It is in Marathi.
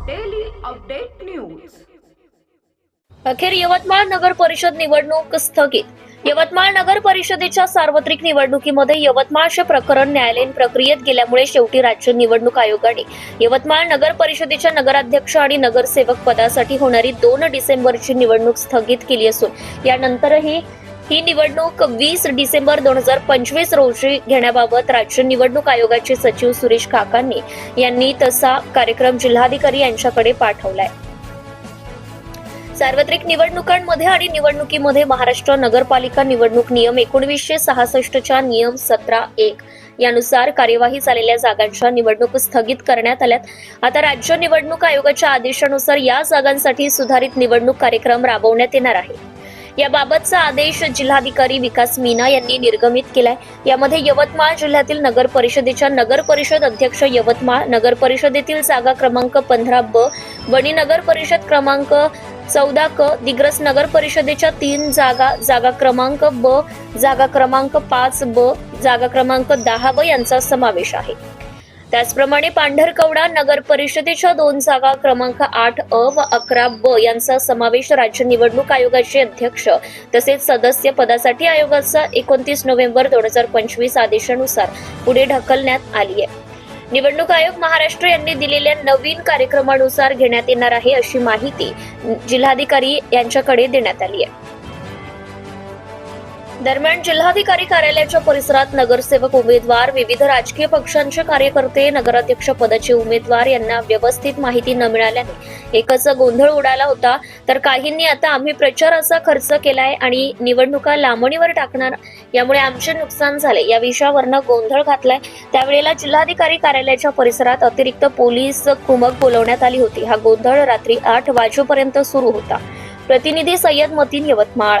अपडेट न्यूज अखेर यवतमाळ नगर परिषद निवडणूक स्थगित. यवतमाळ नगर परिषदेच्या सार्वत्रिक निवडणुकीमध्ये यवतमाळचे प्रकरण न्यायालयीन प्रक्रियेत गेल्यामुळे शेवटी राज्य निवडणूक आयोगाने यवतमाळ नगर परिषदेच्या नगराध्यक्ष आणि नगरसेवक पदासाठी होणारी दोन डिसेंबरची निवडणूक स्थगित केली असून यानंतरही ही निवडणूक वीस डिसेंबर दोन हजार पंचवीस रोजी घेण्याबाबत राज्य निवडणूक आयोगाचे सचिव सुरेश काकांनी यांनी तसा कार्यक्रम जिल्हाधिकारी यांच्याकडे पाठवलाय. सार्वत्रिक निवडणुकांमध्ये आणि निवडणुकीमध्ये महाराष्ट्र नगरपालिका निवडणूक नियम एकोणवीसशे सहासष्टच्या नियम सतरा एक यानुसार कार्यवाही झालेल्या जागांच्या निवडणूक स्थगित करण्यात आल्यात. आता राज्य निवडणूक आयोगाच्या आदेशानुसार या जागांसाठी सुधारित निवडणूक कार्यक्रम राबवण्यात येणार आहे. याबाबतचा आदेश जिल्हाधिकारी विकास मीना यांनी निर्गमित केलाय. यामध्ये यवतमाळ जिल्ह्यातील नगर परिषदेच्या नगर परिषद अध्यक्ष यवतमाळ नगर परिषदेतील जागा क्रमांक पंधरा ब वणी नगर परिषद क्रमांक चौदा क दिग्रस नगर परिषदेच्या तीन जागा जागा क्रमांक ब जागा क्रमांक पाच ब जागा क्रमांक दहा ब यांचा समावेश आहे. त्याचप्रमाणे पांढरकवडा नगर परिषदेच्या दोन जागा क्रमांक आठ अ व अकरा ब यांचा समावेश राज्य निवडणूक आयोगाचे अध्यक्ष तसेच सदस्य पदासाठी आयोगाचा एकोणतीस नोव्हेंबर दोन हजार पंचवीस आदेशानुसार पुढे ढकलण्यात आली आहे. निवडणूक आयोग महाराष्ट्र यांनी दिलेल्या नवीन कार्यक्रमानुसार घेण्यात येणार आहे अशी माहिती जिल्हाधिकारी यांच्याकडे देण्यात आली आहे. दरम्यान जिल्हाधिकारी कार्यालयाच्या परिसरात नगरसेवक उमेदवार विविध राजकीय पक्षांचे कार्यकर्ते नगराध्यक्ष पदाचे उमेदवार यांना व्यवस्थित माहिती न मिळाल्याने एकच गोंधळ उडाला होता. तर काहींनी आता आम्ही प्रचाराचा खर्च केलाय आणि निवडणुका लांबणीवर टाकणार यामुळे आमचे नुकसान झाले. या विषयावरनं गोंधळ घातलाय. त्यावेळेला जिल्हाधिकारी कार्यालयाच्या परिसरात अतिरिक्त पोलीस कुमक बोलवण्यात आली होती. हा गोंधळ रात्री आठ वाजेपर्यंत सुरू होता. प्रतिनिधी सय्यद मतीन यवतमाळ.